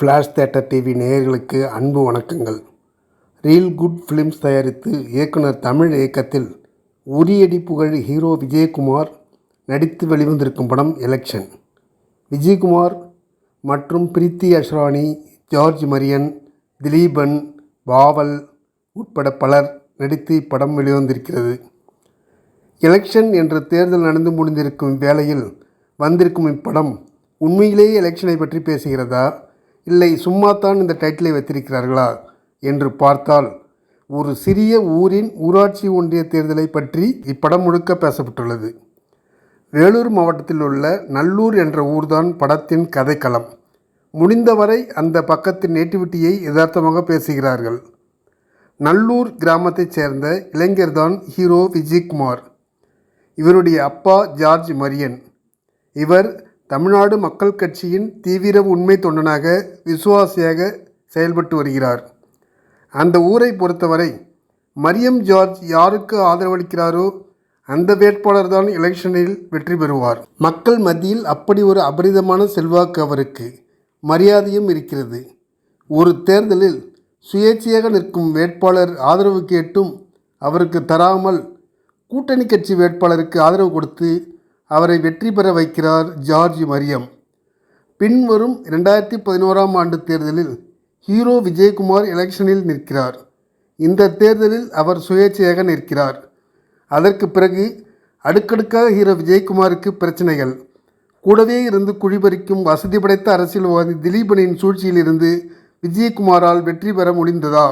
Flash theatre TV நேயர்களுக்கு அன்பு வணக்கங்கள். ரீல் குட் ஃபிலிம்ஸ் தயாரித்து இயக்குனர் தமிழ் இயக்கத்தில் உரியடி புகழ் ஹீரோ விஜயகுமார் நடித்து வெளிவந்திருக்கும் படம் எலெக்ஷன் விஜயகுமார் மற்றும் பிரீத்தி அஷ்ரானி ஜார்ஜ் மரியன் திலீபன் பாவல் உட்பட பலர் நடித்து இப்படம் வெளிவந்திருக்கிறது. எலெக்ஷன் என்ற தேர்தல் நடந்து முடிந்திருக்கும் வேளையில் வந்திருக்கும் இப்படம் உண்மையிலேயே எலெக்ஷனை பற்றி பேசுகிறதா? இல்லை சும்மாத்தான் இந்த டைட்டிலை வைத்திருக்கிறார்களா? என்று பார்த்தால் ஒரு சிறிய ஊரின் ஊராட்சி ஒன்றிய தேர்தலை பற்றி இப்படம் முழுக்க பேசப்பட்டுள்ளது. வேலூர் மாவட்டத்தில் உள்ள நல்லூர் என்ற ஊர்தான் படத்தின் கதைக்களம். முடிந்தவரை அந்த பக்கத்தின் நேட்டிவிட்டியை யதார்த்தமாக பேசுகிறார்கள். நல்லூர் கிராமத்தைச் சேர்ந்த இளைஞர்தான் ஹீரோ விஜய்குமார் இவருடைய அப்பா ஜார்ஜ் மரியன். இவர் தமிழ்நாடு மக்கள் கட்சியின் தீவிர உண்மை தொண்டனாக விசுவாசியாக செயல்பட்டு வருகிறார். அந்த ஊரை பொறுத்தவரை மரியம் ஜார்ஜ் யாருக்கு ஆதரவளிக்கிறாரோ அந்த வேட்பாளர் தான் எலெக்ஷனில் வெற்றி பெறுவார். மக்கள் மத்தியில் அப்படி ஒரு அபரிதமான செல்வாக்கு அவருக்கு மரியாதையும் இருக்கிறது. ஒரு தேர்தலில் சுயேட்சையாக நிற்கும் வேட்பாளர் ஆதரவு கேட்டும் அவருக்கு தராமல் கூட்டணி கட்சி வேட்பாளருக்கு ஆதரவு கொடுத்து அவரை வெற்றி பெற வைக்கிறார் ஜார்ஜ் மரியம். பின்வரும் இரண்டாயிரத்தி பதினோராம் ஆண்டு தேர்தலில் ஹீரோ விஜயகுமார் எலெக்ஷனில் நிற்கிறார். இந்த தேர்தலில் அவர் சுயேட்சையாக நிற்கிறார். அதற்கு பிறகு அடுக்கடுக்காக ஹீரோ விஜயகுமாருக்கு பிரச்சனைகள். கூடவே இருந்து குழிபறிக்கும் வசதி படைத்த அரசியல்வாதி திலீபனின் சூழ்ச்சியிலிருந்து விஜயகுமாரால் வெற்றி பெற முடிந்ததா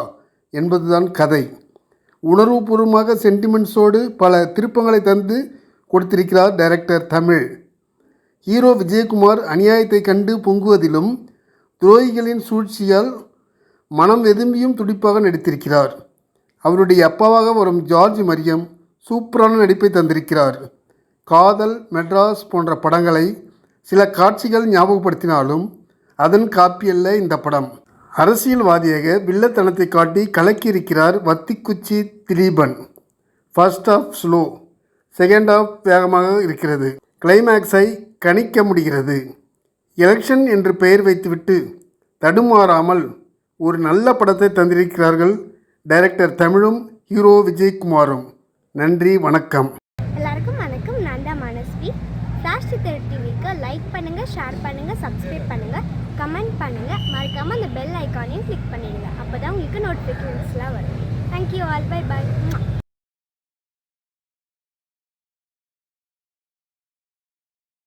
என்பதுதான் கதை. உணர்வுபூர்வமாக சென்டிமெண்ட்ஸோடு பல திருப்பங்களை தந்து கொடுத்திருக்கிறார் டைரக்டர் தமிழ். ஹீரோ விஜயகுமார் அநியாயத்தை கண்டு பொங்குவதிலும் துரோகிகளின் சூழ்ச்சியால் மனம் வெதும்பியும் துடிப்பாக நடித்திருக்கிறார். அவருடைய அப்பாவாக வரும் ஜார்ஜ் மரியம் சூப்பரான நடிப்பை தந்திருக்கிறார். காதல் மெட்ராஸ் போன்ற படங்களை சில காட்சிகள் ஞாபகப்படுத்தினாலும் அதன் காப்பியல்ல இந்த படம். அரசியல்வாதியாக வில்லத்தனத்தை காட்டி கலக்கியிருக்கிறார் Vathikuchi Dileepan. First half slow second half வேகமாக இருக்கிறது. கிளைமேக்ஸை கணிக்க முடிகிறது. எலெக்ஷன் என்று பெயர் வைத்துவிட்டு தடுமாறாமல் ஒரு நல்ல படத்தை தந்திருக்கிறார்கள் டைரக்டர் தமிழும் ஹீரோ விஜயகுமாரும். நன்றி வணக்கம். எல்லாருக்கும் வணக்கம். நான் தான் மனஸ்வி. ஃப்ளாஷ் சித்தர் டிவிக்கு லைக் பண்ணுங்கள் ஷேர் பண்ணுங்கள் சப்ஸ்கிரைப் பண்ணுங்கள் கமெண்ட் பண்ணுங்கள் மறக்காமல் அந்த பெல் ஐக்கானையும் கிளிக் பண்ணிடுங்க. அப்போ தான் உங்களுக்கு நோட்டிஃபிகேஷன்ஸ்லாம் வரும். Thank you all by by